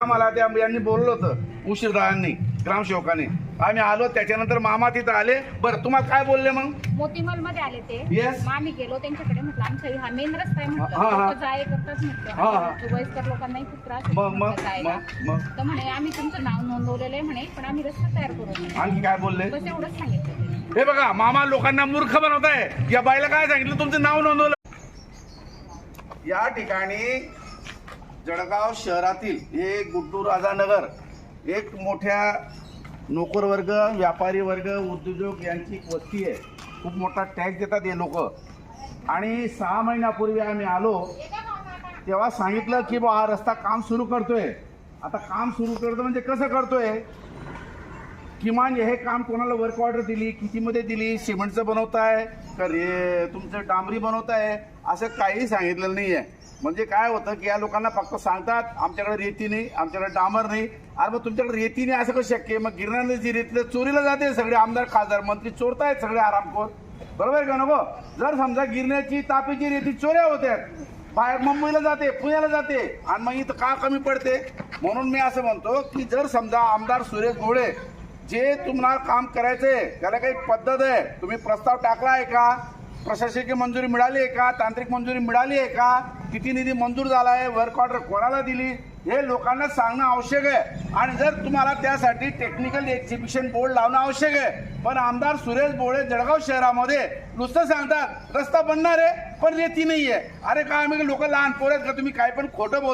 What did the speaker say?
आम्हाला त्या यांनी बोललं होतं उशीरदारांनी ग्रामसेवकाने. आम्ही आलो त्याच्यानंतर मामा तिथं आले. बरं तुम्हाला काय बोलले मग? मोतीमलमध्ये आले ते. Yes. मग आम्ही गेलो त्यांच्याकडे म्हटलं आमचा हा मेन रस्ता आहे हा, हा. म्हटलं लोकं जाय करतात हा, हा. म्हटलं वयस्कर लोकांनाही खूप त्रास होतो मग मग म्हटलं जायला. मग मग. तर म्हणे आम्ही तुमचं नाव नोंदवलेलं आहे म्हणे पण आम्ही रस्ता तयार करू म्हणे. आणखी काय बोलले? बस एवढंच सांगितलं हे बघा मामा लोकांना मूर्ख बनवताय. या बाईला काय सांगितलं? तुमचं नाव नोंदवलं. या ठिकाणी जळगाव शहरातील हे गुड्डू राजानगर एक मोठ्या नोकर वर्ग व्यापारी वर्ग उद्योजक यांची एक वस्ती आहे. खूप मोठा टॅक्स देतात हे लोक. आणि सहा महिन्यापूर्वी आम्ही आलो तेव्हा सांगितलं की बा हा रस्ता काम सुरू करतोय. आता काम सुरू करतो म्हणजे कसं करतोय? किमान हे काम कोणाला वर्क ऑर्डर दिली कितीमध्ये दिली सिमेंटचं बनवताय का रे तुमचं डांबरी बनवताय असं काही सांगितलेलं नाही आहे म्हणजे काय होतं की या लोकांना फक्त सांगतात आमच्याकडे रेती नाही आमच्याकडे डांबर नाही. अरे मग तुमच्याकडे रेती नाही असं कसं शक्य मग गिरणार जी रेतीला चोरीला जाते सगळे आमदार खासदार मंत्री चोरतायत सगळे आरामखोर. बरोबर आहे का नको? जर समजा गिरण्याची तापीची रेती चोऱ्या होत्या बाहेर मुंबईला जाते पुण्याला जाते आणि मग इथं का कमी पडते? म्हणून मी असं म्हणतो की जर समजा आमदार सुरेश गोळे जे तुम्हाला काम करायचंय त्याला काही पद्धत आहे. तुम्ही प्रस्ताव टाकला आहे का? प्रशासकीय मंजुरी मिळाली आहे का? तांत्रिक मंजुरी मिळाली आहे का? किती निधी मंजूर झाला आहे? वर्क ऑर्डर कोणाला दिली? हे लोकांना सांगणं आवश्यक आहे. आणि जर तुम्हाला त्यासाठी टेक्निकल एक्झिबिशन बोर्ड लावणं आवश्यक आहे पण आमदार सुरेश बोळे जळगाव शहरामध्ये नुसतं सांगतात रस्ता बनणार आहे पण रेती नाही आहे अरे काय आम्ही लोक लहान पोरत आहेत का? तुम्ही काय पण खोटं बोल